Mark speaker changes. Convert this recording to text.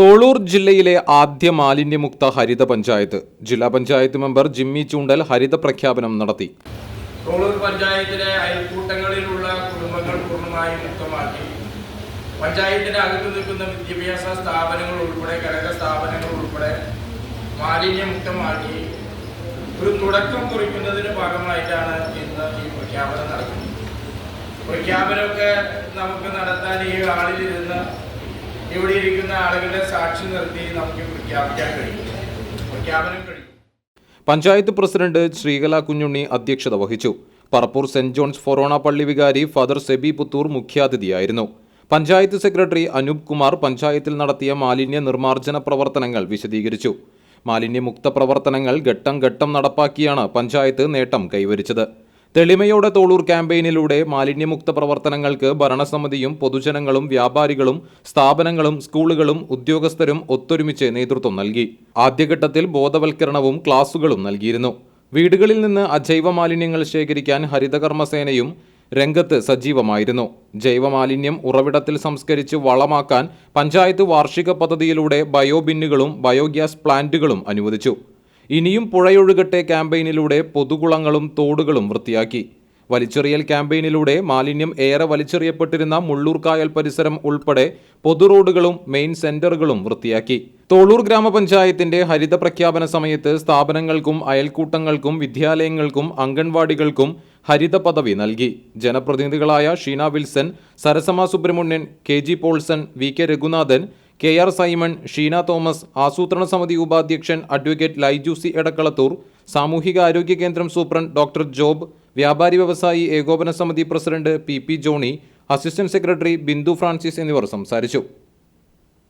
Speaker 1: തോളൂർ ജില്ലയിലെ ആദ്യ മാലിന്യമുക്ത ഹരിത പഞ്ചായത്ത്. ജില്ലാ പഞ്ചായത്ത് മെമ്പർ ജിമ്മി ചൂണ്ടൽ ഹരിത പ്രഖ്യാപനം നടത്തി.
Speaker 2: തോളൂർ പഞ്ചായത്തിലെ അയൽക്കൂട്ടങ്ങളിലുള്ള കുടുംബങ്ങൾ പൂർണമായി മുക്തമാക്കി. പഞ്ചായത്തിന്റെ അകത്ത് നിൽക്കുന്ന വിദ്യാഭ്യാസ സ്ഥാപനങ്ങൾ ഉൾപ്പെടെ ഘടക സ്ഥാപനങ്ങൾ ഉൾപ്പെടെ മാലിന്യമുക്തമാക്കി. ഒരു തുടക്കം കുറിക്കുന്നതിന് ഭാഗമായിട്ടാണ് ഇന്ന് ഈ പ്രഖ്യാപനം നടക്കുന്നത്. പ്രഖ്യാപനമൊക്കെ നമുക്ക് നടത്താൻ ഈ ഹാളിലിരുന്ന് ഇവിടെ ഇരിക്കുന്ന ആളുകളുടെ സാക്ഷി നിർത്തി നമുക്ക് പ്രഖ്യാപിക്കാൻ കഴിയും പ്രഖ്യാപനം കഴിയും
Speaker 1: പഞ്ചായത്ത് പ്രസിഡന്റ് ശ്രീകല കുഞ്ഞുണ്ണി അധ്യക്ഷത വഹിച്ചു. പറപ്പൂർ സെന്റ് ജോൺസ് ഫൊറോണ പള്ളി വികാരി ഫാദർ സെബി പുത്തൂർ മുഖ്യാതിഥിയായിരുന്നു. പഞ്ചായത്ത് സെക്രട്ടറി അനൂപ് കുമാർ പഞ്ചായത്തിൽ നടത്തിയ മാലിന്യ നിർമ്മാർജന പ്രവർത്തനങ്ങൾ വിശദീകരിച്ചു. മാലിന്യമുക്ത പ്രവർത്തനങ്ങൾ ഘട്ടം ഘട്ടം നടപ്പാക്കിയാണ് പഞ്ചായത്ത് നേട്ടം കൈവരിച്ചത്. തെളിമയോടെ തോളൂർ ക്യാമ്പയിനിലൂടെ മാലിന്യമുക്ത പ്രവർത്തനങ്ങൾക്ക് ഭരണസമിതിയും പൊതുജനങ്ങളും വ്യാപാരികളും സ്ഥാപനങ്ങളും സ്കൂളുകളും ഉദ്യോഗസ്ഥരും ഒത്തൊരുമിച്ച് നേതൃത്വം നൽകി. ആദ്യഘട്ടത്തിൽ ബോധവൽക്കരണവും ക്ലാസുകളും നൽകിയിരുന്നു. വീടുകളിൽ നിന്ന് അജൈവ മാലിന്യങ്ങൾ ശേഖരിക്കാൻ ഹരിതകർമ്മസേനയും രംഗത്ത് സജീവമായിരുന്നു. ജൈവമാലിന്യം ഉറവിടത്തിൽ സംസ്കരിച്ച് വളമാക്കാൻ പഞ്ചായത്ത് വാർഷിക പദ്ധതിയിലൂടെ ബയോബിന്നുകളും ബയോഗ്യാസ് പ്ലാന്റുകളും അനുവദിച്ചു. ഇനിയും പുഴയൊഴുകട്ടെ ക്യാമ്പയിനിലൂടെ പൊതുകുളങ്ങളും തോടുകളും വൃത്തിയാക്കി. വലിച്ചെറിയൽ ക്യാമ്പയിനിലൂടെ മാലിന്യം ഏറെ വലിച്ചെറിയപ്പെട്ടിരുന്ന മുള്ളൂർക്കായൽ പരിസരം ഉൾപ്പെടെ പൊതുറോഡുകളും മെയിൻ സെന്ററുകളും വൃത്തിയാക്കി. തോളൂർ ഗ്രാമപഞ്ചായത്തിന്റെ ഹരിത പ്രഖ്യാപന സമയത്ത് സ്ഥാപനങ്ങൾക്കും അയൽക്കൂട്ടങ്ങൾക്കും വിദ്യാലയങ്ങൾക്കും അംഗൻവാടികൾക്കും ഹരിത പദവി നൽകി. ജനപ്രതിനിധികളായ Sheena Wilson Sarasama Subrahmanyan K G Polson V K Raghunathan K R Simon Sheena Thomas ആസൂത്രണ സമിതി ഉപാധ്യക്ഷൻ അഡ്വക്കേറ്റ് ലൈജൂസി എടക്കളത്തൂർ സാമൂഹിക ആരോഗ്യ കേന്ദ്രം സൂപ്രണ്ട് ഡോക്ടർ ജോബ് വ്യാപാരി വ്യവസായി ഏകോപന സമിതി president P P Johnny assistant secretary Bindu Francis എന്നിവർ സംസാരിച്ചു.